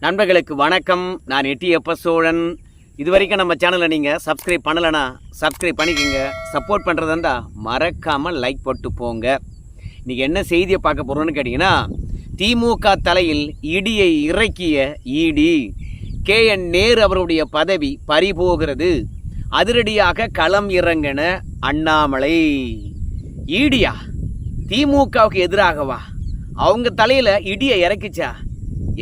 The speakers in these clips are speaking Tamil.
நண்பர்களுக்கு வணக்கம். நான் எட்டியப்ப சோழன் இது வரைக்கும் நம்ம சேனலை நீங்கள் சப்ஸ்கிரைப் பண்ணலைன்னா சப்ஸ்கிரைப் பண்ணிக்கோங்க. சப்போர்ட் பண்ணுறதா இருந்தால் மறக்காமல் லைக் போட்டு போங்க. இன்றைக்கி என்ன செய்தியை பார்க்க போகிறோன்னு கேட்டிங்கன்னா திமுக தலையில் இடியை இறக்கிய இடி. கே. என். நேரு அவருடைய பதவி பறிபோகிறது. அதிரடியாக களம் இறங்கின அண்ணாமலை. ஈடியா திமுகவுக்கு எதிராகவா? அவங்க தலையில் இடியை இறக்கிச்சா?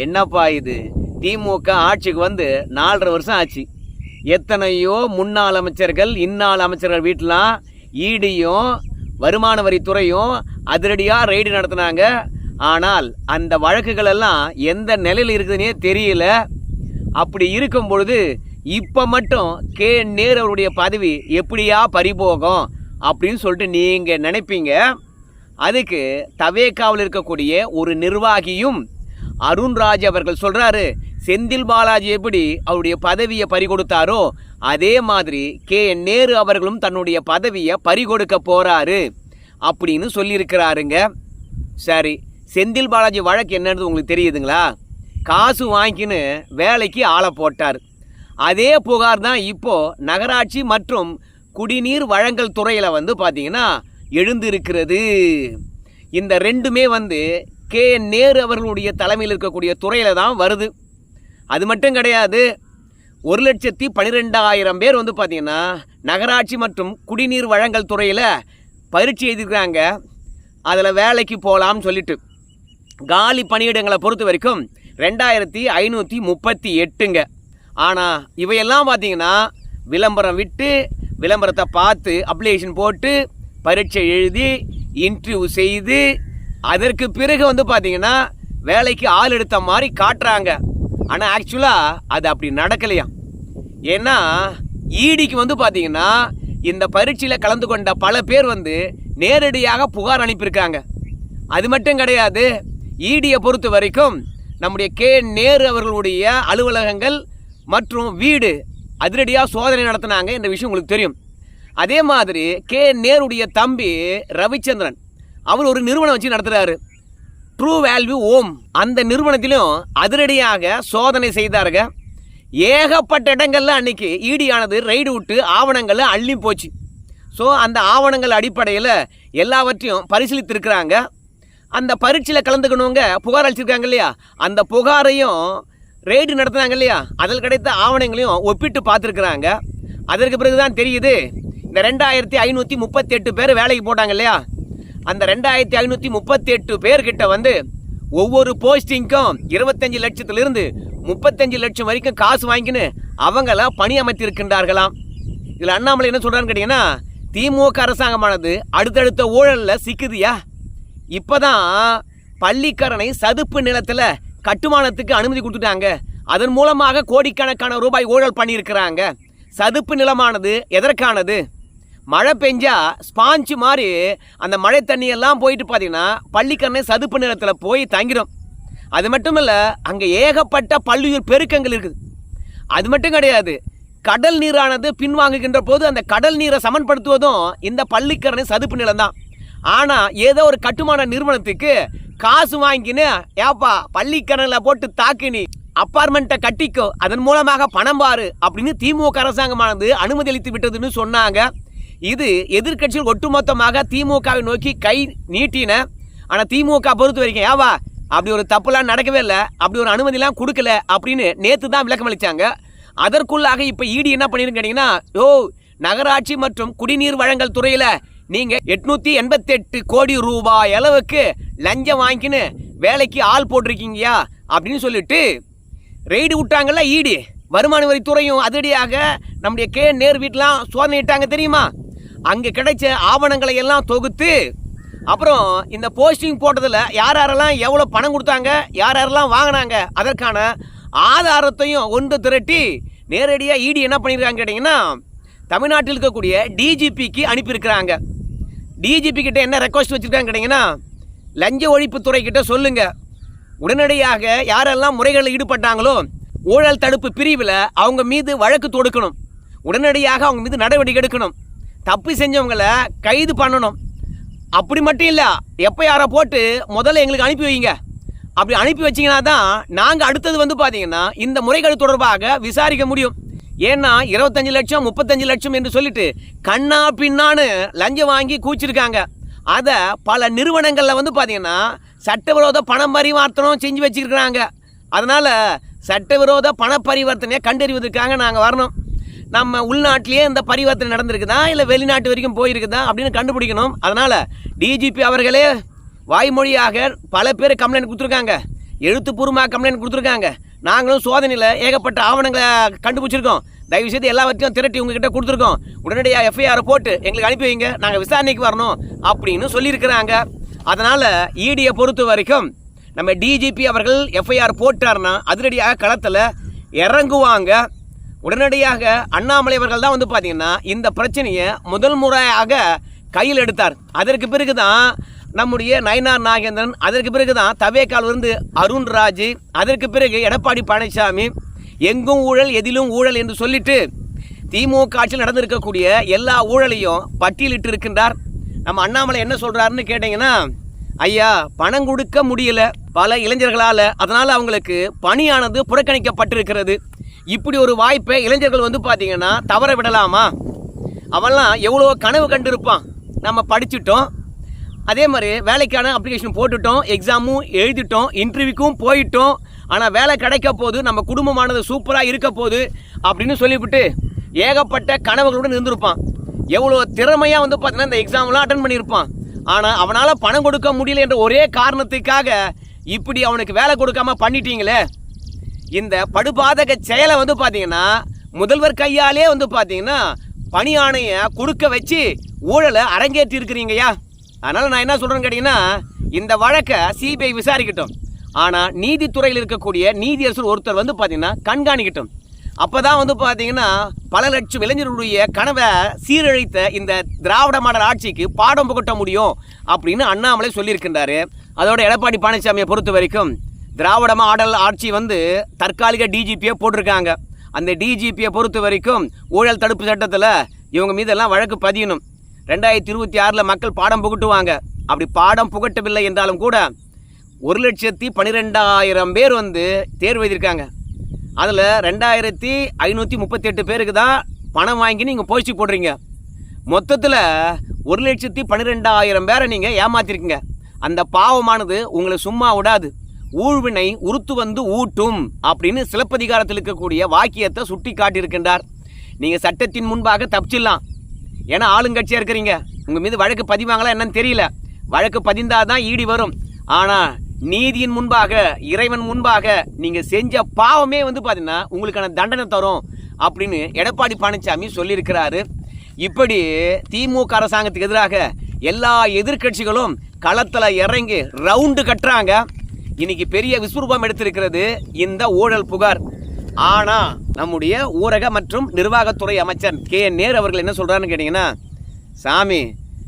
என்னப்பா இது? திமுக ஆட்சிக்கு வந்து நாலரை வருஷம் ஆச்சு. எத்தனையோ முன்னாள் அமைச்சர்கள் இந்நாள் அமைச்சர்கள் வீட்டிலாம் ஈடியும் வருமான வரித்துறையும் அதிரடியாக ரெய்டு நடத்தினாங்க. ஆனால் அந்த வழக்குகள் எல்லாம் எந்த நிலையில் இருக்குதுன்னே தெரியல. அப்படி இருக்கும் பொழுது இப்போ மட்டும் கே. நேரு அவருடைய பதவி எப்படியா பறிபோகும் அப்படின்னு சொல்லிட்டு நீங்கள் நினைப்பீங்க. அதுக்கு தவேக்காவில் இருக்கக்கூடிய ஒரு நிர்வாகியும் அருண்ராஜ் அவர்கள் சொல்கிறாரு செந்தில் பாலாஜி எப்படி அவருடைய பதவியை பறிகொடுத்தாரோ அதே மாதிரி கே. என். நேரு அவர்களும் தன்னுடைய பதவியை பறிகொடுக்க போறாரு அப்படின்னு சொல்லியிருக்கிறாருங்க. சரி செந்தில் பாலாஜி வழக்கு என்னன்னு உங்களுக்கு தெரியுதுங்களா? காசு வாங்கிக்கின்னு வேலைக்கு ஆளை போட்டார். அதே புகார் தான் இப்போ நகராட்சி மற்றும் குடிநீர் வழங்கல் துறையில் வந்து பார்த்திங்கன்னா எழுந்திருக்கிறது. இந்த ரெண்டுமே வந்து கே. நேரு அவர்களுடைய தலைமையில் இருக்கக்கூடிய துறையில் தான் வருது. அது மட்டும் கிடையாது ஒரு லட்சத்தி பன்னிரெண்டாயிரம் பேர் வந்து பார்த்திங்கன்னா நகராட்சி மற்றும் குடிநீர் வழங்கல் துறையில் பயிற்சி எழுதியிருக்காங்க அதில் வேலைக்கு போகலாம்னு சொல்லிட்டு. காலி பணியிடங்களை பொறுத்த வரைக்கும் ரெண்டாயிரத்தி ஐநூற்றி முப்பத்தி எட்டுங்க. ஆனால் இவையெல்லாம் பார்த்தீங்கன்னா விளம்பரம் விட்டு விளம்பரத்தை பார்த்து அப்ளிகேஷன் போட்டு பரீட்சை எழுதி இன்டர்வியூ செய்து அதற்கு பிறகு வந்து பார்த்தீங்கன்னா வேலைக்கு ஆள் எடுத்த மாதிரி காட்டுறாங்க. ஆனால் ஆக்சுவலாக அது அப்படி நடக்கலையா? ஏன்னா ஈடிக்கு வந்து பார்த்தீங்கன்னா இந்த பரீட்சையில் கலந்து கொண்ட பல பேர் வந்து நேரடியாக புகார் அனுப்பியிருக்காங்க. அது மட்டும் கிடையாது ஈடியை பொறுத்த வரைக்கும் நம்முடைய கே. நேரு அவர்களுடைய அலுவலகங்கள் மற்றும் வீடு அதிரடியாக சோதனை நடத்தினாங்க என்ற விஷயம் உங்களுக்கு தெரியும். அதே மாதிரி கே. நேருடைய தம்பி ரவிச்சந்திரன் அவர் ஒரு நிறுவனம் வச்சு நடத்துகிறாரு ட்ரூ வேல்யூ ஓம். அந்த நிறுவனத்திலும் அதிரடியாக சோதனை செய்தாருங்க. ஏகப்பட்ட இடங்கள்ல அன்றைக்கி ஈடியானது ரைடு விட்டு ஆவணங்களை அள்ளி போச்சு. ஸோ அந்த ஆவணங்கள் அடிப்படையில் எல்லாவற்றையும் பரிசீலித்திருக்கிறாங்க. அந்த பரீட்சையில் கலந்துக்கணுங்க புகார் அளிச்சிருக்காங்க இல்லையா? அந்த புகாரையும் ரெய்டு நடத்துனாங்க இல்லையா? அதில் கிடைத்த ஆவணங்களையும் ஒப்பிட்டு பார்த்துருக்குறாங்க. அதற்கு பிறகு தான் தெரியுது இந்த ரெண்டாயிரத்தி ஐநூற்றி முப்பத்தி எட்டு பேர் வேலைக்கு போட்டாங்க இல்லையா? அந்த ரெண்டாயிரத்தி ஐநூற்றி முப்பத்தி எட்டு பேர்கிட்ட வந்து ஒவ்வொரு போஸ்டிங்க்கும் இருபத்தஞ்சு லட்சத்திலிருந்து முப்பத்தஞ்சு லட்சம் வரைக்கும் காசு வாங்கின்னு அவங்கள பணி அமைத்திருக்கின்றார்களாம் இதில் அண்ணாமலை என்ன சொல்கிறான்னு கேட்டிங்கன்னா திமுக அரசாங்கமானது அடுத்தடுத்த ஊழலில் சிக்குதியா? இப்போ தான் பள்ளிக்கரணை சதுப்பு நிலத்தில் கட்டுமானத்துக்கு அனுமதி கொடுத்துட்டாங்க. அதன் மூலமாக கோடிக்கணக்கான ரூபாய் ஊழல் பண்ணியிருக்கிறாங்க. சதுப்பு நிலமானது எதற்கானது? மழை பெஞ்சா ஸ்பாஞ்சு மாதிரி அந்த மழை தண்ணியெல்லாம் போயிட்டு பார்த்தீங்கன்னா பள்ளிக்கண்ணை சதுப்பு நிலத்தில் போய் தங்கிடும். அது மட்டும் இல்லை அங்கே ஏகப்பட்ட பல்லுயிர் பெருக்கங்கள் இருக்குது. அது மட்டும் கிடையாது கடல் நீரானது பின்வாங்குகின்ற போது அந்த கடல் நீரை சமன்படுத்துவதும் இந்த பள்ளிக்கரணை சதுப்பு நிலம் தான். ஆனால் ஏதோ ஒரு கட்டுமான நிறுவனத்துக்கு காசு வாங்கின்னு ஏப்பா பள்ளிக்கரணில் போட்டு தாக்கினி அப்பார்ட்மெண்ட்டை கட்டிக்கோ அதன் மூலமாக பணம் பாரு அப்படின்னு திமுக அரசாங்கமானது அனுமதி அளித்து விட்டதுன்னு சொன்னாங்க. இது எதிர்கட்சிகள் ஒட்டுமொத்தமாக திமுகவை நோக்கி கை நீட்டின. ஆனால் திமுக பொறுத்த வரைக்கும் ஏவா அப்படி ஒரு தப்புலாம் நடக்கவே இல்லை அப்படி ஒரு அனுமதிலாம் கொடுக்கல அப்படின்னு நேற்று தான் விளக்கம் அளித்தாங்க அதற்குள்ளாக இப்போ ஈடி என்ன பண்ணிருன்னு கேட்டிங்கன்னா ஓ நகராட்சி மற்றும் குடிநீர் வழங்கல் துறையில் நீங்கள் எட்நூற்றி எண்பத்தெட்டு கோடி ரூபாய் அளவுக்கு லஞ்சம் வாங்கிக்கின்னு வேலைக்கு ஆள் போட்டிருக்கீங்கயா அப்படின்னு சொல்லிட்டு ரெய்டு விட்டாங்கல்ல ஈடி வருமான வரித்துறையும் அதிரடியாக நம்முடைய கே நேர் வீட்டெலாம் சோதனையிட்டாங்க தெரியுமா? அங்கே கிடைச்ச ஆவணங்களை எல்லாம் தொகுத்து அப்புறம் இந்த போஸ்டிங் போட்டதில் யார் யாரெல்லாம் எவ்வளோ பணம் கொடுத்தாங்க யார் யாரெல்லாம் வாங்கினாங்க அதற்கான ஆதாரத்தையும் ஒன்று திரட்டி நேரடியாக இடி என்ன பண்ணியிருக்காங்க கேட்டிங்கன்னா தமிழ்நாட்டில் இருக்கக்கூடிய டிஜிபிக்கு அனுப்பியிருக்கிறாங்க. டிஜிபி கிட்ட என்ன ரெக்வஸ்ட் வச்சுருக்காங்க கேட்டிங்கன்னா லஞ்ச ஒழிப்புத்துறை கிட்ட சொல்லுங்கள் உடனடியாக யாரெல்லாம் முறைகளில் ஈடுபட்டாங்களோ ஊழல் தடுப்பு பிரிவில் அவங்க மீது வழக்கு தொடுக்கணும். உடனடியாக அவங்க மீது நடவடிக்கை எடுக்கணும். தப்பு செஞ்சவங்களை கைது பண்ணணும். அப்படி மட்டும் இல்லை எப்போ யாரை போட்டு முதல்ல எங்களுக்கு அனுப்பி வைங்க. அப்படி அனுப்பி வச்சீங்கன்னா தான் நாங்கள் அடுத்தது வந்து பார்த்தீங்கன்னா இந்த முறைகள் தொடர்பாக விசாரிக்க முடியும். ஏன்னா இருபத்தஞ்சு லட்சம் முப்பத்தஞ்சு லட்சம் என்று சொல்லிட்டு கண்ணா பின்னான்னு லஞ்சம் வாங்கி கூச்சிருக்காங்க. அதை பல நிறுவனங்களில் வந்து பார்த்தீங்கன்னா சட்டவிரோத பணம் பரிவர்த்தனம் செஞ்சு வச்சுருக்குறாங்க. அதனால் சட்டவிரோத பண பரிவர்த்தனையை கண்டறிவதற்காக நாங்கள் வரணும். நம்ம உள்நாட்டிலேயே இந்த பரிவர்த்தனை நடந்திருக்குதா? இல்லை வெளிநாட்டு வரைக்கும் போயிருக்குதா? அப்படின்னு கண்டுபிடிக்கணும். அதனால் டிஜிபி அவர்களே வாய்மொழியாக பல பேர் கம்ப்ளைண்ட் கொடுத்துருக்காங்க. எழுத்துப்பூர்வமாக கம்ப்ளைண்ட் கொடுத்துருக்காங்க. நாங்களும் சோதனையில் ஏகப்பட்ட ஆவணங்களை கண்டுபிடிச்சிருக்கோம். தயவு செய்து எல்லாவற்றையும் திரட்டி உங்ககிட்ட கொடுத்துருக்கோம். உடனடியாக எஃப்ஐஆர் போட்டு எங்களுக்கு அனுப்பி வைங்க. நாங்கள் விசாரணைக்கு வரணும் அப்படின்னு சொல்லியிருக்கிறாங்க. அதனால் ஈடியை பொறுத்த வரைக்கும் நம்ம டிஜிபி அவர்கள் எஃப்ஐஆர் போட்டார்னா அதிரடியாக களத்தில் இறங்குவாங்க. உடனடியாக அண்ணாமலை அவர்கள் தான் வந்து பார்த்தீங்கன்னா இந்த பிரச்சனையை முதல் முறையாக கையில் எடுத்தார். அதற்கு பிறகு தான் நம்முடைய நயனார் நாகேந்திரன் அதற்கு பிறகு தான் தவேக்கால் இருந்து அருண்ராஜ் அதற்கு பிறகு எடப்பாடி பழனிசாமி எங்கும் ஊழல் எதிலும் ஊழல் என்று சொல்லிட்டு திமுக ஆட்சியில் நடந்திருக்கக்கூடிய எல்லா ஊழலையும் பட்டியலிட்டு இருக்கின்றார். நம்ம அண்ணாமலை என்ன சொல்கிறாருன்னு கேட்டிங்கன்னா ஐயா பணம் கொடுக்க முடியல. பல இளைஞர்களால் அதனால் அவங்களுக்கு பணியானது புறக்கணிக்கப்பட்டிருக்கிறது. இப்படி ஒரு வாய்ப்பை இளைஞர்கள் வந்து பார்த்தீங்கன்னா தவற விடலாமா? அவன்லாம் எவ்வளோ கனவு கண்டிருப்பான். நம்ம படிச்சுட்டோம். அதே மாதிரி வேலைக்கான அப்ளிகேஷன் போட்டுட்டோம் எக்ஸாமும் எழுதிட்டோம் இன்டர்வியூக்கும் போயிட்டோம். ஆனால் வேலை கிடைக்க போது நம்ம குடும்பமானது சூப்பராக இருக்க போகுது அப்படின்னு சொல்லிவிட்டு ஏகப்பட்ட கனவுகளுடன் இருந்திருப்பான். எவ்வளோ திறமையாக வந்து பார்த்தீங்கன்னா இந்த எக்ஸாம்லாம் அட்டன் பண்ணியிருப்பான். ஆனால் அவனால் பணம் கொடுக்க முடியல என்ற ஒரே காரணத்துக்காக இப்படி அவனுக்கு வேலை கொடுக்காம பண்ணிட்டீங்களே? இந்த படுபாதக செயலை வந்து பார்த்தீங்கன்னா முதல்வர் கையாலே வந்து பார்த்தீங்கன்னா பணி ஆணையை கொடுக்க வச்சு ஊழலை அரங்கேற்றி இருக்கிறீங்கய்யா அதனால் நான் என்ன சொல்கிறேன்னு கேட்டிங்கன்னா இந்த வழக்கை சிபிஐ விசாரிக்கட்டும். ஆனால் நீதித்துறையில் இருக்கக்கூடிய நீதியரசர் ஒருத்தர் வந்து பார்த்தீங்கன்னா கண்காணிக்கட்டும். அப்போ தான் வந்து பார்த்தீங்கன்னா பல லட்சம் இளைஞர்களுடைய கனவை சீரழித்த இந்த திராவிட மாடல் ஆட்சிக்கு பாடம் புகட்ட முடியும் அப்படின்னு அண்ணாமலை சொல்லியிருக்கின்றாரு. அதோட எடப்பாடி பழனிசாமியை பொறுத்த வரைக்கும் திராவிட மாடல் ஆட்சி வந்து தற்காலிக டிஜிபியை போட்டிருக்காங்க. அந்த டிஜிபியை பொறுத்த வரைக்கும் ஊழல் தடுப்பு சட்டத்தில் இவங்க மீதெல்லாம் வழக்கு பதியணும். ரெண்டாயிரத்தி இருபத்தி ஆறில் மக்கள் பாடம் புகட்டுவாங்க. அப்படி பாடம் புகட்டவில்லை என்றாலும் கூட ஒரு லட்சத்தி பன்னிரெண்டாயிரம் பேர் வந்து தேர்வு எழுதியிருக்காங்க. அதில் ரெண்டாயிரத்தி ஐநூற்றி முப்பத்தெட்டு பேருக்கு தான் பணம் வாங்கி நீங்கள் போய்ச்சி போடுறீங்க. மொத்தத்தில் ஒரு லட்சத்தி பன்னிரெண்டாயிரம் பேரை நீங்கள் ஏமாத்திருக்கீங்க. அந்த பாவமானது உங்களை சும்மா விடாது. ஊழ்வினை உருத்து வந்து ஊட்டும் அப்படின்னு சிலப்பதிகாரத்தில் இருக்கக்கூடிய வாக்கியத்தை சுட்டி காட்டியிருக்கின்றார். நீங்கள் சட்டத்தின் முன்பாக தப்பிச்சிடலாம். ஏன்னா ஆளுங்கட்சியாக இருக்கிறீங்க. உங்கள் மீது வழக்கு பதிவாங்களா என்னன்னு தெரியல. வழக்கு பதிந்தால் தான் ஈடி வரும். ஆனால் நீதியின் முன்பாக இறைவன் முன்பாக நீங்கள் செஞ்ச பாவமே வந்து பார்த்தீங்கன்னா உங்களுக்கான தண்டனை தரும் அப்படின்னு எடப்பாடி பழனிசாமி சொல்லியிருக்கிறாரு. இப்படி திமுக அரசாங்கத்துக்கு எதிராக எல்லா எதிர்க்கட்சிகளும் களத்தில் இறங்கி ரவுண்டு கட்டுறாங்க. இன்னைக்கு பெரிய விஸ்வரூபம் எடுத்திருக்கிறது இந்த ஊழல் புகார். ஆனா நம்முடைய ஊரக மற்றும் நிர்வாகத்துறை அமைச்சர் கே. நேர் அவர்கள் என்ன சொல்றாருன்னு கேட்டிங்கன்னா சாமி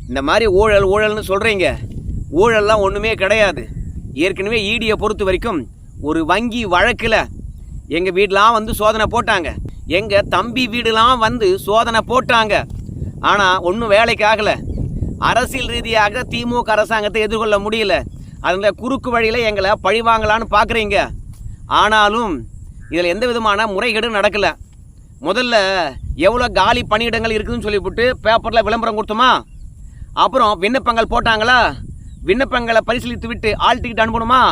இந்த மாதிரி ஊழல் ஊழல்னு சொல்றீங்க. ஊழல்லாம் ஒன்றுமே கிடையாது. ஏற்கனவே ஈடியை பொறுத்த வரைக்கும் ஒரு வங்கி வழக்கில் எங்கள் வீடெலாம் வந்து சோதனை போட்டாங்க. எங்கள் தம்பி வீடுலாம் வந்து சோதனை போட்டாங்க. ஆனால் ஒன்றும் வேலைக்கு ஆகலை. அரசியல் ரீதியாக திமுக அரசாங்கத்தை எதிர்கொள்ள முடியல. அந்த குறுக்கு வழியில் எங்களை பழிவாங்கலான்னு பார்க்குறீங்க ஆனாலும் இதில் எந்த விதமான முறைகேடும் நடக்கலை. முதல்ல எவ்வளோ காலி பணியிடங்கள் இருக்குதுன்னு சொல்லிவிட்டு பேப்பரில் விளம்பரம் கொடுத்தோமா? அப்புறம் விண்ணப்பங்கள் போட்டாங்களா? விண்ணப்பங்களை பரிசீலித்து விட்டு ஆல் டிக்கெட் அனுப்பணுமா?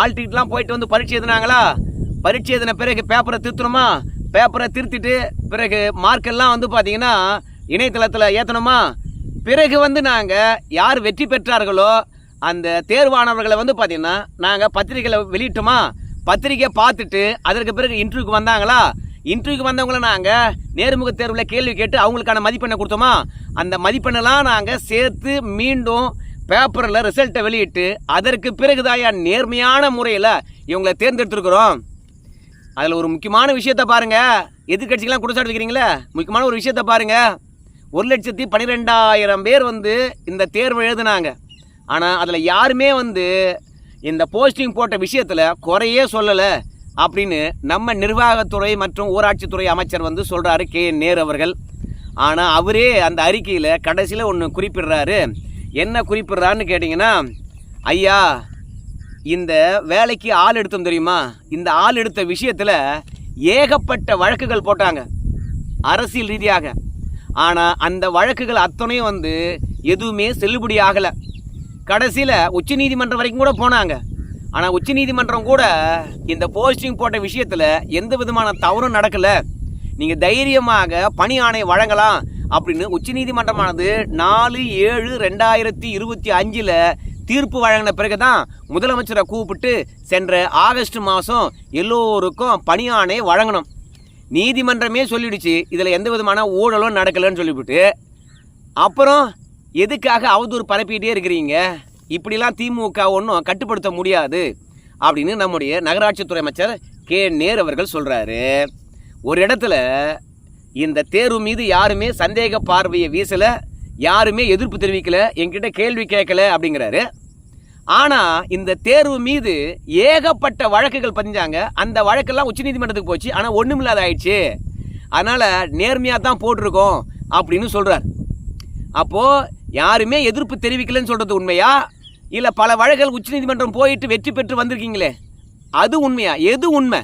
ஆல் டிக்கெட்லாம் போயிட்டு வந்து பரீட்சை எழுதினாங்களா? பரீட்சை எழுதின பிறகு பேப்பரை திருத்தணுமா? பேப்பரை திருத்திட்டு பிறகு மார்க்கெல்லாம் வந்து பார்த்தீங்கன்னா இணையதளத்தில் ஏற்றணுமா பிறகு வந்து நாங்கள் யார் வெற்றி பெற்றார்களோ அந்த தேர்வானவர்களை வந்து பார்த்தீங்கன்னா நாங்கள் பத்திரிகையில் வெளியிட்டோமா? பத்திரிக்கை பார்த்துட்டு அதற்கு பிறகு இன்டர்வியூக்கு வந்தாங்களா? இன்டர்வியூக்கு வந்தவங்கள நாங்கள் நேர்முக தேர்வில் கேள்வி கேட்டு அவங்களுக்கான மதிப்பெண்ணை கொடுத்தோமா? அந்த மதிப்பெண்ணெல்லாம் நாங்கள் சேர்த்து மீண்டும் பேப்பரில் ரிசல்ட்டை வெளியிட்டு அதற்கு பிறகுதாயா நேர்மையான முறையில் இவங்களை தேர்ந்தெடுத்துருக்குறோம். அதில் ஒரு முக்கியமான விஷயத்த பாருங்கள் எதிர்கட்சிக்கெல்லாம் குற்றச்சாட்டு வைக்கிறீங்களே முக்கியமான ஒரு விஷயத்த பாருங்கள் ஒரு லட்சத்தி பன்னிரெண்டாயிரம் பேர் வந்து இந்த தேர்வு எழுதுனாங்க. ஆனால் அதில் யாருமே வந்து இந்த போஸ்டிங் போட்ட விஷயத்தில் குறையே சொல்லலை அப்படின்னு நம்ம நிர்வாகத்துறை மற்றும் ஊராட்சித்துறை அமைச்சர் வந்து சொல்கிறாரு கே. நேரு அவர்கள். ஆனால் அவரே அந்த அறிக்கையில் கடைசியில் ஒன்று குறிப்பிடுறாரு. என்ன குறிப்பிடுறாருன்னு கேட்டிங்கன்னா ஐயா இந்த வேலைக்கு ஆள் எடுத்தோம் தெரியுமா? இந்த ஆள் எடுத்த விஷயத்தில் ஏகப்பட்ட வழக்குகள் போட்டாங்க அரசியல் ரீதியாக. ஆனால் அந்த வழக்குகள் அத்தனையும் வந்து எதுவுமே செல்லுபடி ஆகலை. கடைசியில் உச்சநீதிமன்றம் வரைக்கும் கூட போனாங்க. ஆனால் உச்சநீதிமன்றம் கூட இந்த போஸ்டிங் போட்ட விஷயத்தில் எந்த விதமான தவறும் நடக்கலை. நீங்கள் தைரியமாக பணி ஆணை வழங்கலாம் அப்படின்னு உச்சநீதிமன்றமானது நாலு ஏழு ரெண்டாயிரத்தி இருபத்தி அஞ்சில் தீர்ப்பு வழங்கின பிறகு தான் முதலமைச்சரை கூப்பிட்டு சென்ற ஆகஸ்ட் மாதம் எல்லோருக்கும் பணி வழங்கணும். நீதிமன்றமே சொல்லிடுச்சு இதில் எந்த விதமான ஊழலும் நடக்கலைன்னு சொல்லிவிட்டு. அப்புறம் எதுக்காக அவதூறு பரப்பிக்கிட்டே இருக்கிறீங்க? இப்படிலாம் திமுக ஒன்றும் கட்டுப்படுத்த முடியாது அப்படின்னு நம்முடைய நகராட்சித்துறை அமைச்சர் கே. நேர் அவர்கள் சொல்கிறாரு ஒரு இடத்துல இந்த தேர்வு மீது யாருமே சந்தேக பார்வையை வீசலை யாருமே எதிர்ப்பு தெரிவிக்கலை என்கிட்ட கேள்வி கேட்கல அப்படிங்கிறாரு. ஆனால் இந்த தேர்வு மீது ஏகப்பட்ட வழக்குகள் பதிஞ்சாங்க. அந்த வழக்கெல்லாம் உச்சநீதிமன்றத்துக்கு போச்சு. ஆனால் ஒன்றுமில்லாத ஆயிடுச்சு. அதனால் நேர்மையாக தான் போட்டிருக்கோம் அப்படின்னு சொல்கிறார் அப்போது யாருமே எதிர்ப்பு தெரிவிக்கலன்னு சொல்கிறது உண்மையா? இல்லை பல வழக்குகள் உச்சநீதிமன்றம் போயிட்டு வெற்றி பெற்று வந்திருக்கீங்களே? அது உண்மையா? எது உண்மை?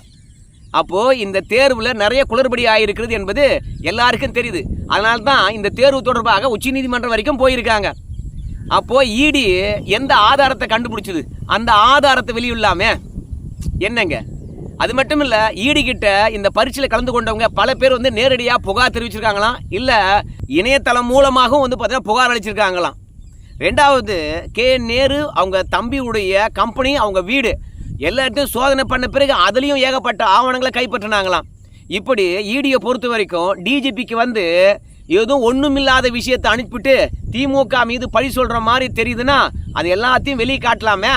அப்போது இந்த தேர்வில் நிறைய குளறுபடி ஆகிருக்கிறது என்பது எல்லாருக்கும் தெரியுது. அதனால தான் இந்த தேர்வு தொடர்பாக உச்சநீதிமன்றம் வரைக்கும் போயிருக்காங்க. அப்போது இடி எந்த ஆதாரத்தை கண்டுபிடிச்சது? அந்த ஆதாரத்தை வெளியிடலாமே? என்னங்க? அது மட்டும் இல்லை ஈடி கிட்ட இந்த பரீட்சையில் கலந்து கொண்டவங்க பல பேர் வந்து நேரடியாக புகார் தெரிவிச்சிருக்காங்களாம். இல்லை இணையதளம் மூலமாகவும் வந்து பார்த்தீங்கன்னா புகார் அளிச்சிருக்காங்களாம். ரெண்டாவது கே. நேரு அவங்க தம்பியுடைய கம்பெனி அவங்க வீடு. எல்லாத்தையும் சோதனை பண்ண பிறகு அதுலேயும் ஏகப்பட்ட ஆவணங்களை கைப்பற்றினாங்களாம். இப்படி ஈடியை பொறுத்த வரைக்கும் டிஜிபிக்கு வந்து எதுவும் ஒன்றுமில்லாத விஷயத்தை அனுப்பிட்டு திமுக மீது பழி சொல்கிற மாதிரி தெரியுதுன்னா அது எல்லாத்தையும் வெளியே காட்டலாமே.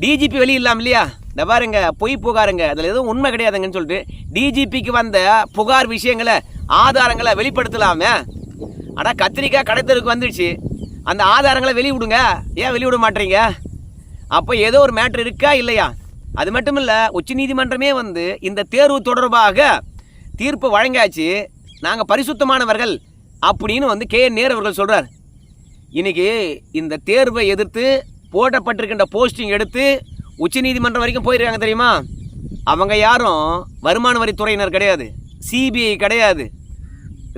டிஜிபி வெளியில்லாம இல்லையா? இந்த பாருங்க பொய் புகாருங்க. அதில் எதுவும் உண்மை கிடையாதுங்கன்னு சொல்லிட்டு டிஜிபிக்கு வந்த புகார் விஷயங்களை ஆதாரங்களை வெளிப்படுத்தலாமே. ஆனால் கத்திரிக்காய் கடைத்தருக்கு வந்துடுச்சு. அந்த ஆதாரங்களை வெளிவிடுங்க ஏன் வெளிவிட மாட்டீங்க? அப்போ ஏதோ ஒரு மேட்ரு இருக்கா இல்லையா? அது மட்டும் இல்லை உச்சநீதிமன்றமே வந்து இந்த தேர்வு தொடர்பாக தீர்ப்பு வழங்காச்சு நாங்கள் பரிசுத்தமானவர்கள் அப்படின்னு வந்து கே நேர் அவர்கள் சொல்கிறார் இன்றைக்கி இந்த தேர்வை எதிர்த்து போடப்பட்டிருக்கின்ற போஸ்டிங் எடுத்து உச்சநீதிமன்றம் வரைக்கும் போயிருக்காங்க தெரியுமா? அவங்க யாரும் வருமான வரித்துறையினர் கிடையாது. சிபிஐ கிடையாது.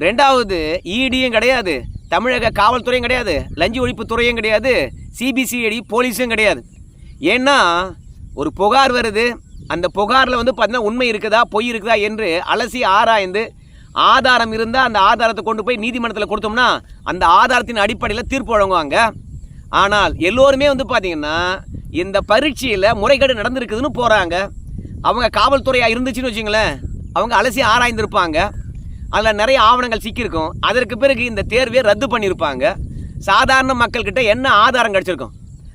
ரெண்டாவது இடியும் கிடையாது. தமிழக காவல்துறையும் கிடையாது. லஞ்ச ஒழிப்பு துறையும் கிடையாது. சிபிசிஐடி போலீஸும் கிடையாது. ஏன்னா ஒரு புகார் வருது. அந்த புகாரில் வந்து பார்த்தீங்கன்னா உண்மை இருக்குதா பொய் இருக்குதா என்று அலசி ஆராய்ந்து ஆதாரம் இருந்தால் அந்த ஆதாரத்தை கொண்டு போய் நீதிமன்றத்தில் கொடுத்தோம்னா அந்த ஆதாரத்தின் அடிப்படையில் தீர்ப்பு வழங்குவாங்க. ஆனால் எல்லோருமே வந்து பார்த்திங்கன்னா இந்த பரீட்சையில் முறைகேடு நடந்திருக்குதுன்னு போகிறாங்க அவங்க காவல்துறையாக இருந்துச்சுன்னு வச்சுங்களேன். அவங்க அலசி ஆராய்ந்திருப்பாங்க. அதில் நிறைய ஆவணங்கள் சிக்கியிருக்கும். அதற்கு பிறகு இந்த தேர்வை ரத்து பண்ணியிருப்பாங்க. சாதாரண மக்கள்கிட்ட என்ன ஆதாரம் கிடச்சிருக்கும்?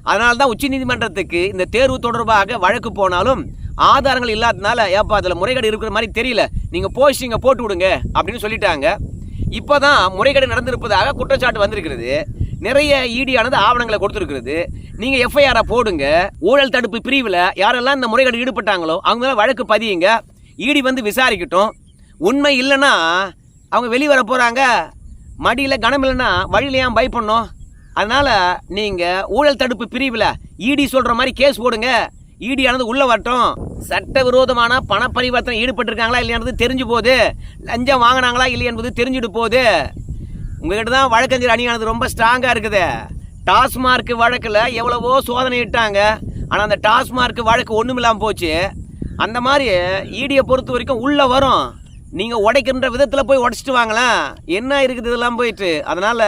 அதனால தான் உச்சநீதிமன்றத்துக்கு இந்த தேர்வு தொடர்பாக வழக்கு போனாலும் ஆதாரங்கள் இல்லாததுனால ஏப்பா அதில் முறைகேடு இருக்கிற மாதிரி தெரியல. நீங்கள் போஸ்டிங்கை போட்டு விடுங்க அப்படின்னு சொல்லிட்டாங்க. இப்போ தான் முறைகேடு நடந்திருப்பதாக குற்றச்சாட்டு வந்திருக்கிறது. நிறைய ஈடியானது ஆவணங்களை கொடுத்துருக்கிறது. நீங்கள் எஃப்ஐஆரை போடுங்க. ஊழல் தடுப்பு பிரிவில் யாரெல்லாம் இந்த முறைகேடு ஈடுபட்டாங்களோ அவங்க மேலே வழக்கு பதியுங்க. ஈடி வந்து விசாரிக்கட்டும். உண்மை இல்லைன்னா அவங்க வெளியே வர போகிறாங்க மடியில் கனம் இல்லைன்னா வழியில் ஏன் பயப்படணும் அதனால் நீங்கள் ஊழல் தடுப்பு பிரிவில் இடி சொல்கிற மாதிரி கேஸ் போடுங்க. ஈடியானது உள்ளே வரட்டும். சட்டவிரோதமான பண பரிவர்த்தனை ஈடுபட்டிருக்காங்களா இல்லையானது தெரிஞ்சு போகுது. லஞ்சம் வாங்கினாங்களா இல்லையென்பது தெரிஞ்சுட்டு போகுது. உங்ககிட்ட தான் வழக்கறிஞர் அணியானது ரொம்ப ஸ்ட்ராங்காக இருக்குது. டாஸ்மார்க் வழக்கில் எவ்வளவோ சோதனை இட்டாங்க. ஆனால் அந்த டாஸ்மார்க் வழக்கு ஒன்றும் இல்லாமல் போச்சு. அந்த மாதிரி e ஈடியை பொறுத்த வரைக்கும் உள்ளே வரும். நீங்கள் உடைக்கின்ற விதத்தில் போய் உடச்சிட்டு வாங்களேன். என்ன இருக்குது இதெல்லாம் போயிட்டு? அதனால்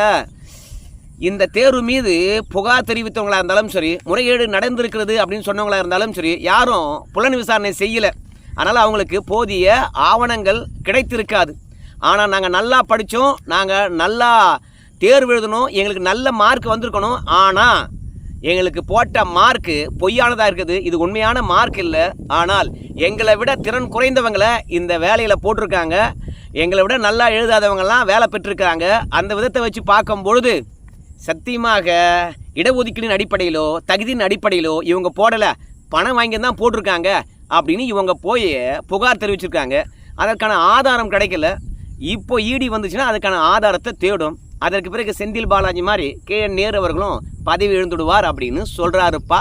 இந்த தேர்வு மீது புகார் தெரிவித்தவங்களாக இருந்தாலும் சரி முறைகேடு நடந்திருக்கிறது அப்படின்னு சொன்னவங்களாக இருந்தாலும் சரி யாரும் புலன் விசாரணை செய்யலை. அதனால் அவங்களுக்கு போதிய ஆவணங்கள் கிடைத்திருக்காது. ஆனால் நாங்கள் நல்லா படித்தோம் நாங்கள் நல்லா தேர்வு எழுதணும் எங்களுக்கு நல்ல மார்க் வந்திருக்கணும். ஆனால் எங்களுக்கு போட்ட மார்க்கு பொய்யானதாக இருக்குது. இது உண்மையான மார்க் இல்லை. ஆனால் எங்களை விட திறன் குறைந்தவங்களை இந்த வேலையில் போட்டிருக்காங்க. எங்களை விட நல்லா எழுதாதவங்கெல்லாம் வேலை பெற்றிருக்காங்க. அந்த விதத்தை வச்சு பார்க்கும் பொழுது சத்தியமாக இடஒதுக்கீடின் அடிப்படையிலோ தகுதியின் அடிப்படையிலோ இவங்க போடலை. பணம் வாங்கி தான் போட்டிருக்காங்க. அப்படின்னு இவங்க போய் புகார் தெரிவிச்சிருக்காங்க. அதற்கான ஆதாரம் கிடைக்கல. இப்போ ஈடி வந்துச்சுன்னா அதுக்கான ஆதாரத்தை தேடும். அதற்கு பிறகு செந்தில் பாலாஜி மாதிரி கே என் நேரு அவர்களும் பதவி எழுந்துடுவார் அப்படின்னு சொல்கிறாருப்பா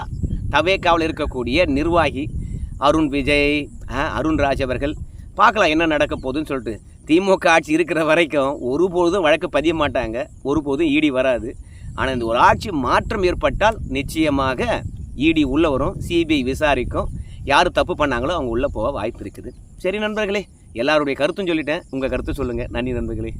தவேக்காவில் இருக்கக்கூடிய நிர்வாகி அருண் விஜய் அருண்ராஜ் அருண் ராஜ் அவர்கள். பார்க்கலாம் என்ன நடக்க போகுதுன்னு சொல்லிட்டு. திமுக ஆட்சி இருக்கிற வரைக்கும் ஒருபோதும் வழக்கு பதிய மாட்டாங்க. ஒருபோதும் ஈடி வராது. ஆனால் இந்த ஒரு ஆட்சி மாற்றம் ஏற்பட்டால் நிச்சயமாக இடி உள்ளே வரும். சிபிஐ விசாரிக்கும். யார் தப்பு பண்ணாங்களோ அவங்க உள்ளே போக வாய்ப்பு இருக்குது. சரி நண்பர்களே எல்லாருடைய கருத்தும் சொல்லிட்டேன். உங்கள் கருத்து சொல்லுங்கள் நன்றி நண்பர்களே.